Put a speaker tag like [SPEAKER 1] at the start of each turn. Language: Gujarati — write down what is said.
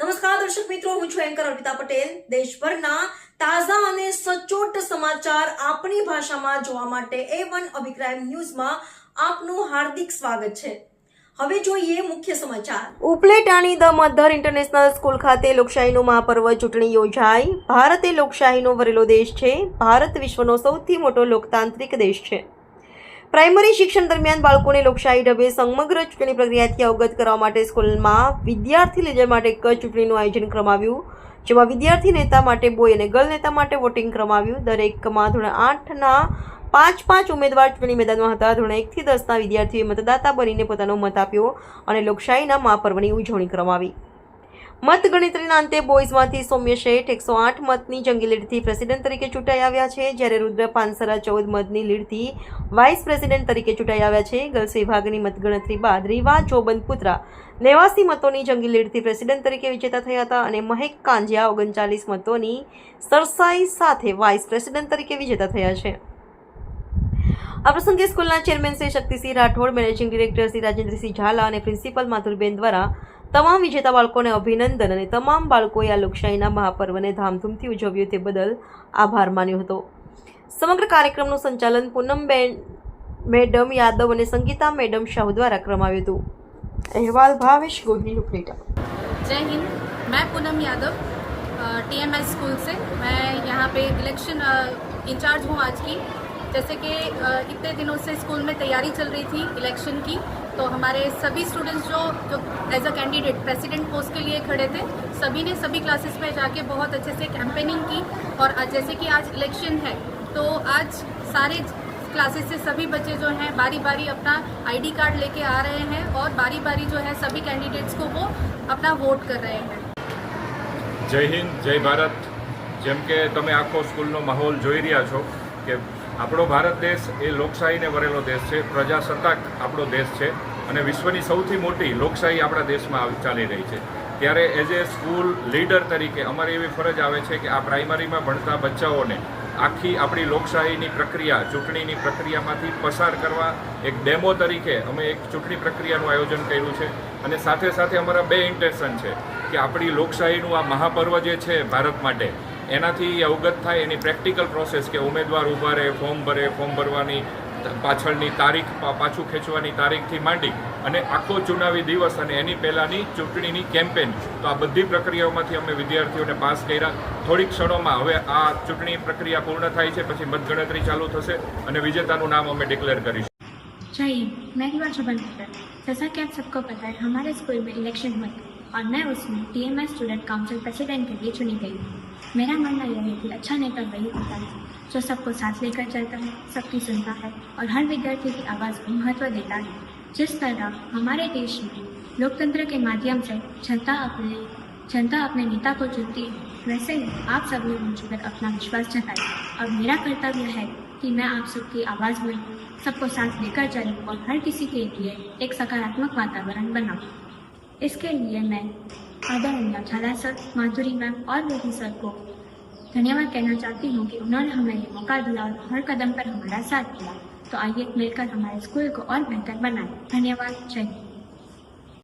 [SPEAKER 1] નમસ્કાર, દર્શક મિત્રો, હું છું એન્કર અર્પિતા પટેલ. દેશભરના તાજા અને સચોટ સમાચાર આપણી ભાષામાં જોવા માટે એ વન અભિપ્રાય ન્યૂઝમાં આપનું હાર્દિક સ્વાગત છે. હવે જોઈએ મુખ્ય સમાચાર. ઉપલેટાણી ધ મધર ઇન્ટરનેશનલ સ્કૂલ ખાતે લોકશાહીનું મહાપર્વ ચૂંટણી યોજાઈ. ભારત એ લોકશાહીનો વરેલો દેશ છે. ભારત વિશ્વનો સૌથી મોટો લોકતાંત્રિક દેશ છે. પ્રાઇમરી શિક્ષણ દરમિયાન બાળકોને લોકશાહી ઢબે સમગ્ર ચૂંટણી પ્રક્રિયાથી અવગત કરવા માટે સ્કૂલમાં વિદ્યાર્થી લીડર માટે એક ચૂંટણીનું આયોજન કરવામાં જેમાં વિદ્યાર્થી નેતા માટે બોય અને ગર્લ નેતા માટે વોટિંગ કરવામાં દરેકમાં ધોરણ આઠના પાંચ પાંચ ઉમેદવાર ચૂંટણી મેદાનમાં હતા. ધોરણ એકથી દસના વિદ્યાર્થીઓએ મતદાતા બનીને પોતાનો મત આપ્યો અને લોકશાહીના મહાપર્વની ઉજવણી કરવામાં આવી મતગણતરીના અંતે બોયઝમાંથી સૌમ્ય શેઠ એકસો આઠ મતની જંગી લીડથી પ્રેસિડેન્ટ તરીકે ચૂંટાઈ આવ્યા છે. જ્યારે રુદ્ર પાનસરા ચૌદ મતની લીડથી વાઇસ પ્રેસિડેન્ટ તરીકે ચૂંટાઈ આવ્યા છે. ગર્લ્સ વિભાગની મતગણતરી બાદ રીવા ચોબંદ પુત્રા નેવાસી મતોની જંગી લીડથી પ્રેસિડેન્ટ તરીકે વિજેતા થયા હતા અને મહેક કાંજિયા ઓગણચાલીસ મતોની સરસાઈ સાથે વાઇસ પ્રેસિડેન્ટ તરીકે વિજેતા થયા છે. આ પ્રસંગે સ્કૂલના chairman Shri Shaktisinh Rathod, managing director Shri Rajendrasinh Zala અને પ્રિન્સિપલ માથુરબેન દ્વારા તમામ વિજેતા બાળકોને અભિનંદન અને તમામ બાળકોએ આ લોકશાહીના મહાપર્વને ધામધૂમથી ઉજવ્યું તે બદલ આભાર માન્યો હતો સમગ્ર કાર્યક્રમનું સંચાલન પૂનમબેન મેડમ યાદવ અને સંગીતા મેડમ શાહ દ્વારા કરવામાં આવ્યું હતું અહેવાલ ભાવેશ ગોહિલ ઉપલેટા
[SPEAKER 2] जय हिंद मैं Poonam Yadav T M S school से मैं यहाँ पे इलेक्शन इंचार्ज हूँ आज की जैसे कि अ, इतने दिनों से स्कूल में तैयारी चल रही थी इलेक्शन की तो हमारे सभी स्टूडेंट्स जो जो as a candidate president post के लिए खड़े थे सभी ने सभी क्लासेस में जाके बहुत अच्छे से कैंपेनिंग की और आज जैसे कि आज इलेक्शन है तो आज सारे क्लासेस से सभी बच्चे जो हैं बारी बारी अपना आईडी कार्ड लेके आ रहे हैं और बारी बारी जो है सभी कैंडिडेट्स को वो अपना वोट कर रहे हैं
[SPEAKER 3] જય હિન્દ જય ભારત જેમ કે તમે આખો સ્કૂલનો માહોલ જોઈ રહ્યા છો કે આપણો ભારત દેશ એ લોકશાહીને વરેલો દેશ છે, પ્રજાસત્તાક આપણો દેશ છે અને વિશ્વની સૌથી મોટી લોકશાહી આપણા દેશમાં ચાલી રહી છે. ત્યારે એઝ એ સ્કૂલ લીડર તરીકે અમારી એવી ફરજ આવે છે કે આ પ્રાઇમરીમાં ભણતા બચ્ચાઓને આખી આપણી લોકશાહીની પ્રક્રિયા, ચૂંટણીની પ્રક્રિયામાંથી પસાર કરવા એક ડેમો તરીકે અમે એક ચૂંટણી પ્રક્રિયાનું આયોજન કર્યું છે. અને સાથે સાથે અમારા બે ઇન્ટેન્શન છે કે આપણી લોકશાહીનું આ મહાપર્વ જે છે ભારત માટે એનાથી અવગત થાય એની પ્રેક્ટિકલ પ્રોસેસ કે ઉમેદવાર ઊભા રહે ફોર્મ ભરે ફોર્મ ભરવાની પાછળની તારીખ પા- પાછું ખેંચવાની તારીખથી માંડી અને આખો ચુનાવી દિવસ અને એની પહેલાંની ચૂંટણીની કેમ્પેન તો આ બધી પ્રક્રિયાઓમાંથી અમે વિદ્યાર્થીઓને પાસ કર્યા થોડીક ક્ષણોમાં હવે આ ચૂંટણી પ્રક્રિયા પૂર્ણ થાય છે પછી મતગણતરી ચાલુ થશે અને વિજેતાનું નામ અમે ડિક્લેર કરીશું
[SPEAKER 4] जय हिंद मैं रिवा चबलकर जैसा कि आप सबको पता है हमारे स्कूल में इलेक्शन हुआ था और मैं उसमें T M S student council president के लिए चुनी गई मेरा मानना यह है कि अच्छा नेता वही होता है जो सबको साथ लेकर चलता है, सबकी सुनता है और हर विद्यार्थी की आवाज़ को महत्व देता है। जिस तरह हमारे देश में लोकतंत्र के माध्यम से जनता अपने जनता अपने नेता को चुनती है, वैसे ही आप सबने मुझ अपना विश्वास जताया। और मेरा कर्तव्य है कि मैं आप सबकी आवाज़ में सबको साथ लेकर चलूँ और हर किसी के लिए एक सकारात्मक वातावरण बनाऊँ। इसके लिए मैं आदरणीय झाला सर, माधुरी मैम और मोदी सर को धन्यवाद कहना चाहती हूँ कि उन्होंने हमें ये मौका दिया और हर कदम पर हमारा साथ दिया। तो आइए मिलकर हमारे स्कूल को और बेहतर बनाएँ। धन्यवाद। जय